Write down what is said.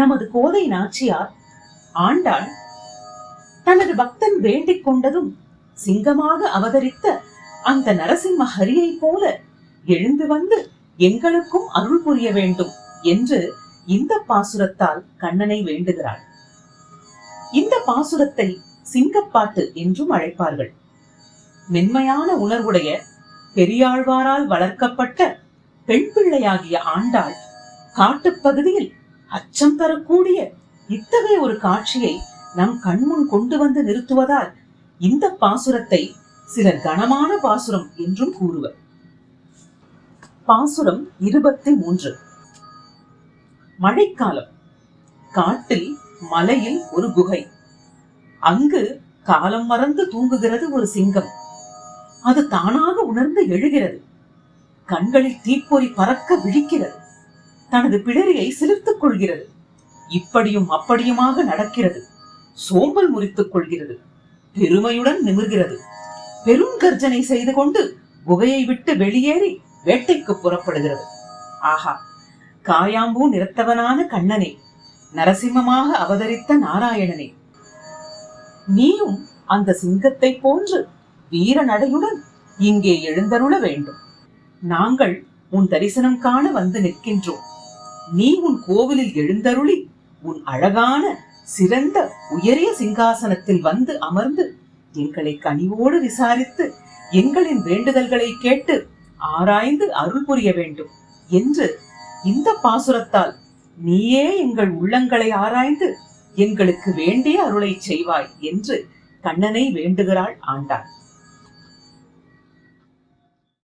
நமது கோதை நாச்சியார் ஆண்டாள் தனது பக்தன் வேண்டிக் கொண்டதும் சிங்கமாக அவதரித்த அந்த நரசிம்ம ஹரியை போல எழுந்து வந்து எங்களுக்கும் அருள் புரிய வேண்டும் என்று இந்த பாசுரத்தால் கண்ணனை வேண்டுகிறாள். இந்த பாசுரத்தை சிங்கப்பாட்டு என்றும் அழைப்பார்கள். மென்மையான உணர்வுடைய பெரியாழ்வாரால் வளர்க்கப்பட்ட பெண் பிள்ளையாகிய ஆண்டாள் காட்டுப்பகுதியில் அச்சம் தரக்கூடிய இத்தகைய ஒரு காட்சியை நம் கண்முன் கொண்டு வந்து நிறுத்துவதால் இந்த பாசுரத்தை சிலர் கனமான பாசுரம் என்றும் கூறுவர். பாசுரம் இருபத்தி மூன்று மழைக்காலம். காட்டில் மலையில் ஒரு குகை. அங்கு காலம் மறந்து தூங்குகிறது ஒரு சிங்கம். அது தானாக உணர்ந்து எழுகிறது. கண்களில் தீப்பொறி பறக்க விழிக்கிறது. தனது பிடரியை சிலிர்த்துக் கொள்கிறது. இப்படியும் அப்படியுமாக நடக்கிறது. சோம்பல் முறித்துக் கொள்கிறது. பெருமையுடன் நிமிர்கிறது. பெரும் கர்ஜனை செய்து கொண்டு குகையை விட்டு வெளியேறி வேட்டைக்கு புறப்படுகிறது. ஆஹா காயாம்பூ நிறத்தவனான கண்ணனே நரசிம்மமாக அவதரித்த நாராயணனே. நீயும் அந்த சிங்கத்தை போன்று வீர நடையுடன் இங்கே எழுந்தருள வேண்டும். நாங்கள் உன் தரிசனம் காண வந்து நிற்கின்றோம். நீ உன் கோவிலில் எழுந்தருளி உன் அழகான சிறந்த உயரிய சிங்காசனத்தில் வந்து அமர்ந்து எங்களை கனிவோடு விசாரித்து எங்களின் வேண்டுதல்களை கேட்டு ஆராய்ந்து அருள் புரிய வேண்டும் என்று இந்த பாசுரத்தால் நீயே எங்கள் உள்ளங்களை ஆராய்ந்து எங்களுக்கு வேண்டிய அருளை செய்வாய் என்று கண்ணனை வேண்டுகிறாள் ஆண்டாள்.